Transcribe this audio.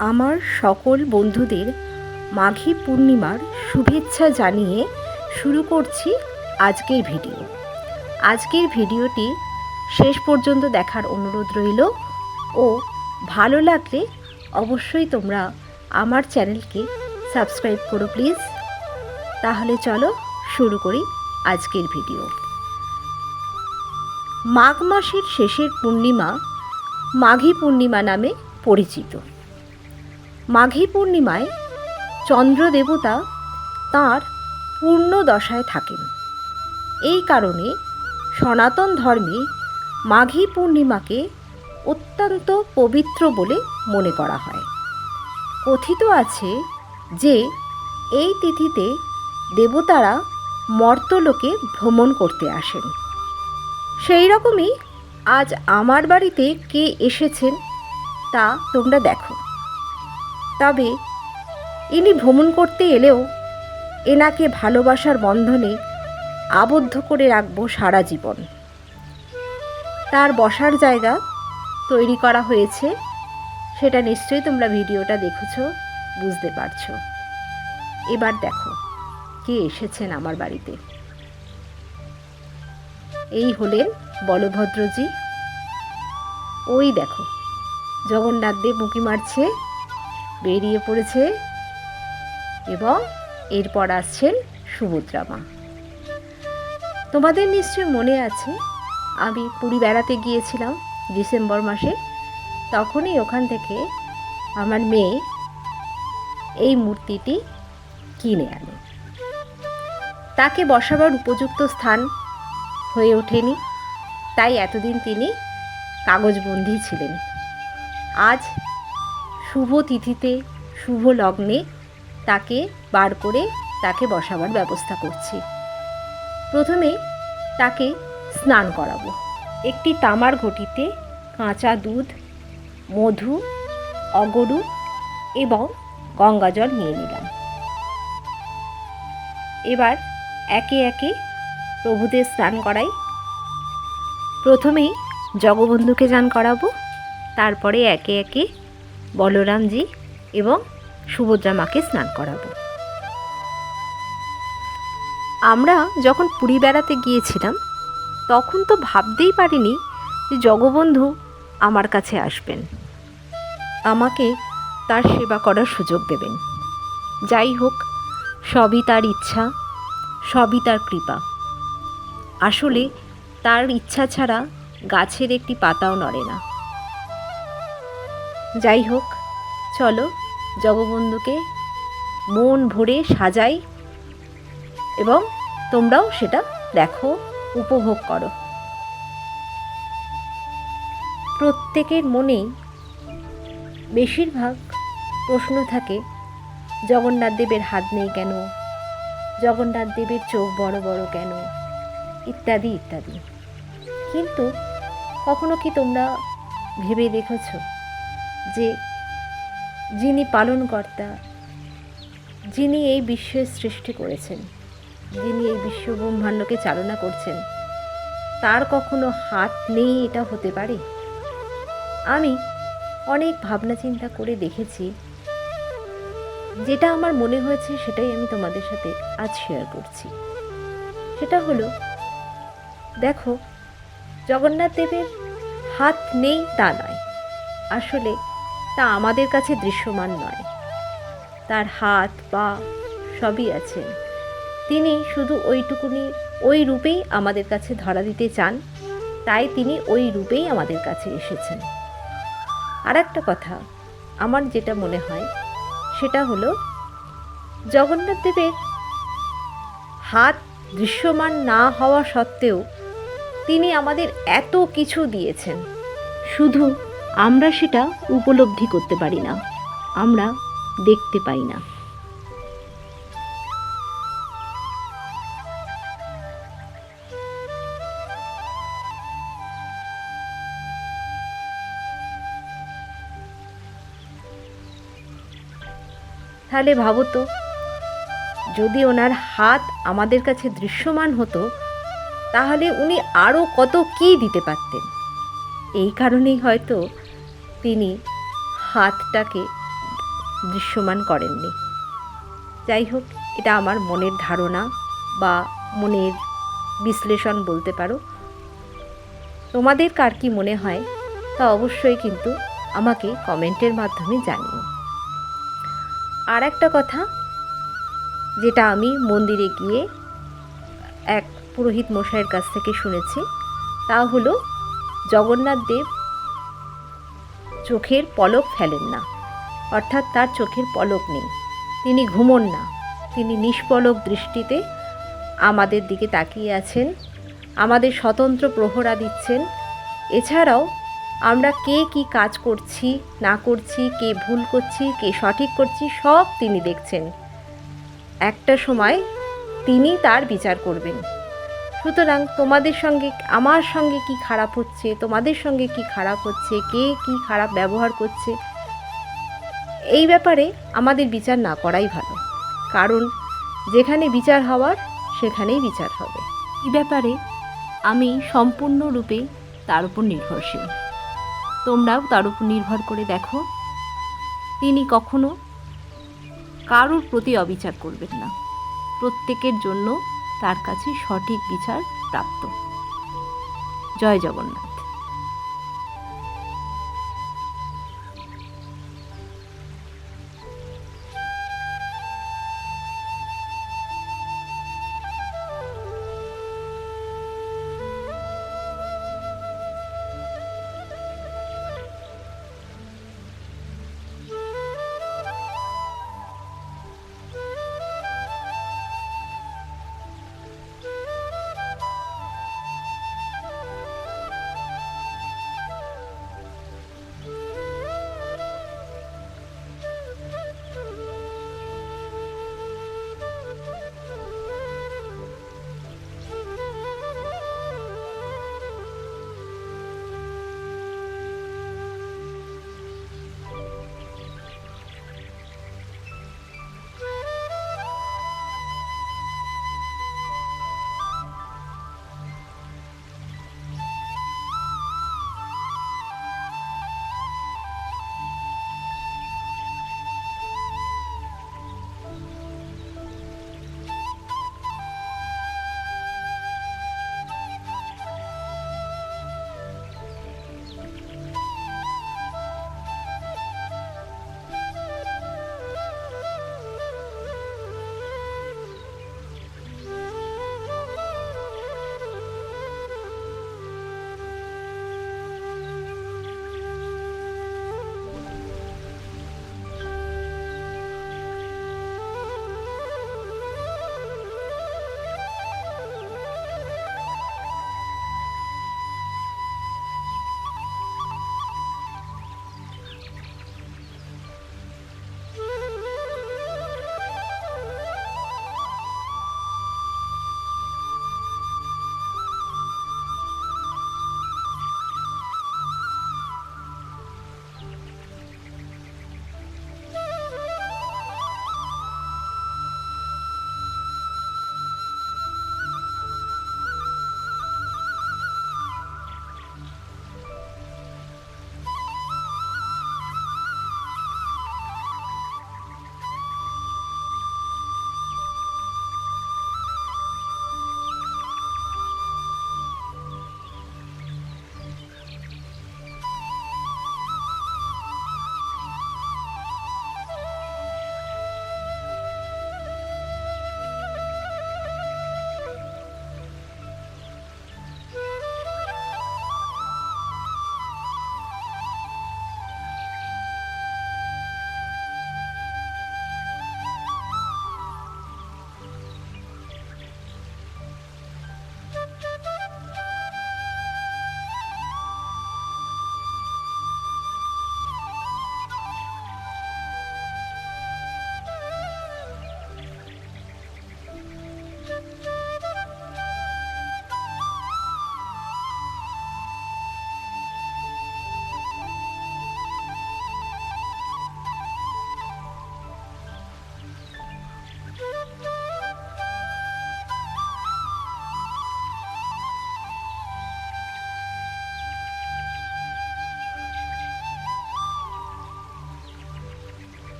আমার সকল বন্ধুদের মাঘী পূর্ণিমার শুভেচ্ছা জানিয়ে শুরু করছি আজকের ভিডিও। আজকের ভিডিওটি শেষ পর্যন্ত দেখার অনুরোধ রইল ও ভালো লাগলে অবশ্যই তোমরা আমার চ্যানেলকে সাবস্ক্রাইব করো প্লিজ। তাহলে চলো শুরু করি আজকের ভিডিও। মাঘ মাসের শেষের পূর্ণিমা মাঘী পূর্ণিমা নামে পরিচিত। মাঘী পূর্ণিমায় চন্দ্র দেবতা তাঁর পূর্ণ দশায় থাকেন। এই কারণে সনাতন ধর্মে মাঘী পূর্ণিমাকে অত্যন্ত পবিত্র বলে মনে করা হয়। কথিত আছে যে এই তিথিতে দেবতারা মর্তলোকে ভ্রমণ করতে আসেন। সেই রকমই আজ আমার বাড়িতে কে এসেছেন তা তোমরা দেখো। তবে ইনি ভ্রমণ করতে এলেও এনাকে ভালোবাসার বন্ধনে আবদ্ধ করে রাখব সারা জীবন। তার বসার জায়গা তৈরি করা হয়েছে, সেটা নিশ্চয়ই তোমরা ভিডিওটা দেখেছ, বুঝতে পারছ। এবার দেখো, কে এসেছেন আমার বাড়িতে। এই হলেন বলভদ্রজি। ওই দেখো, জগন্নাথ দেব মুখি মারছে। বেরিয়ে পড়েছে এবং এরপর আসছেন সুভদ্রা মা তোমাদের নিশ্চয় মনে আছে, আমি পুরী বেড়াতে গিয়েছিলাম ডিসেম্বর মাসে, তখনই ওখান থেকে আমার মেয়ে এই মূর্তিটি কিনে আনে। তাকে বসাবার উপযুক্ত স্থান হয়ে ওঠেনি, তাই এতদিন তিনি কাগজবন্দি ছিলেন। আজ শুভ তিথিতে, শুভ লগ্নে তাকে বার করে তাকে বসাবার ব্যবস্থা করছি। প্রথমে তাকে স্নান করাবো। একটি তামার ঘটিতে কাঁচা দুধ, মধু, অগরু এবং গঙ্গা জল নিয়ে নিলাম। এবার একে একে প্রভুদের স্নান করাই। প্রথমেই জগবন্ধুকে স্নান করাবো, তারপরে একে একে বলরামজি এবং সুভদ্রা মাকে স্নান করাবো। আমরা যখন পুরী বেড়াতে গিয়েছিলাম, তখন তো ভাবতেই পারিনি যে জগবন্ধু আমার কাছে আসবেন। আমাকে তার সেবা করার সুযোগ দেবেন। যাই হোক, সবই তার ইচ্ছা, সবই তার কৃপা। আসলে তার ইচ্ছা ছাড়া গাছের একটি পাতাও নড়ে না। যাই হোক চলো জগবন্ধুকে মন ভরে সাজাই এবং তোমরাও সেটা দেখো, উপভোগ করো। প্রত্যেকের মনেই বেশিরভাগ প্রশ্ন থাকে, জগন্নাথ দেবের হাত নেই কেন? জগন্নাথ দেবের চোখ বড় বড় কেন? ইত্যাদি ইত্যাদি। কিন্তু কখনো কি তোমরা ভেবে দেখেছ যে যিনি পালনকর্তা, যিনি এই বিশ্বের সৃষ্টি করেছেন, যিনি এই বিশ্ব ব্রহ্মাণ্ডকে চালনা করছেন, তার কখনো হাত নেই এটা হতে পারে? আমি অনেক ভাবনা চিন্তা করে দেখেছি। যেটা আমার মনে হয়েছে সেটাই আমি তোমাদের সাথে আজ শেয়ার করছি। সেটা হলো, দেখো, জগন্নাথ দেবের হাত নেই তা নয়। আসলে তা আমাদের কাছে দৃশ্যমান নয়। তার হাত, পা সবই আছে। তিনি শুধু ওইটুকুনি, ওই রূপেই আমাদের কাছে ধরা দিতে চান। তাই তিনি ওই রূপেই আমাদের কাছে এসেছেন। আর একটা কথা, আমার যেটা মনে হয়, সেটা হলো, জগন্নাথ দেবের হাত দৃশ্যমান না হওয়া সত্ত্বেও তিনি আমাদের এত কিছু দিয়েছেন। শুধু আমরা সেটা উপলব্ধি করতে পারি না। আমরা দেখতে পাই না। তাহলে ভাবো তো, যদি ওনার হাত আমাদের কাছে দৃশ্যমান হতো, তাহলে উনি আরও কত কী দিতে পারতেন? এই কারণেই হয়তো তিনি হাতটাকে দৃশ্যমান করেননি। যাই হোক, এটা আমার মনের ধারণা বা মনের বিশ্লেষণ বলতে পারো। তোমাদের কার কি মনে হয়, তা অবশ্যই কিন্তু আমাকে কমেন্টের মাধ্যমে জানিও। আর একটা কথা, যেটা আমি মন্দিরে গিয়ে এক পুরোহিত মশাইয়ের কাছ থেকে শুনেছি, তা হলো জগন্নাথ দেব চোখের পলক ফেলেন না। অর্থাৎ তার চোখের পলক নেই। তিনি ঘুমন না। তিনি নিষ্পলক দৃষ্টিতে আমাদের দিকে তাকিয়ে আছেন। আমাদের স্বতন্ত্র প্রহরা দিচ্ছেন। এছাড়াও আমরা কে কি কাজ করছি, না করছি, কে ভুল করছি, কে সঠিক করছি, সব তিনি দেখছেন। একটা সময় তিনি তার বিচার করবেন। সুতরাং তোমাদের সঙ্গে, আমার সঙ্গে কি খারাপ হচ্ছে? তোমাদের সঙ্গে কি খারাপ হচ্ছে? কে কি খারাপ ব্যবহার করছে? এই ব্যাপারে আমাদের বিচার না করাই ভালো। কারণ, যেখানে বিচার হওয়ার, সেখানেই বিচার হবে। এই ব্যাপারে আমি সম্পূর্ণরূপে তার উপর নির্ভরশীল। তোমরাও তার উপর নির্ভর করে দেখো, তিনি কখনো কারোর প্রতি অবিচার করবেন না। প্রত্যেকের জন্য তার কাছে সঠিক বিচার প্রাপ্ত। জয় জগন্নাথ।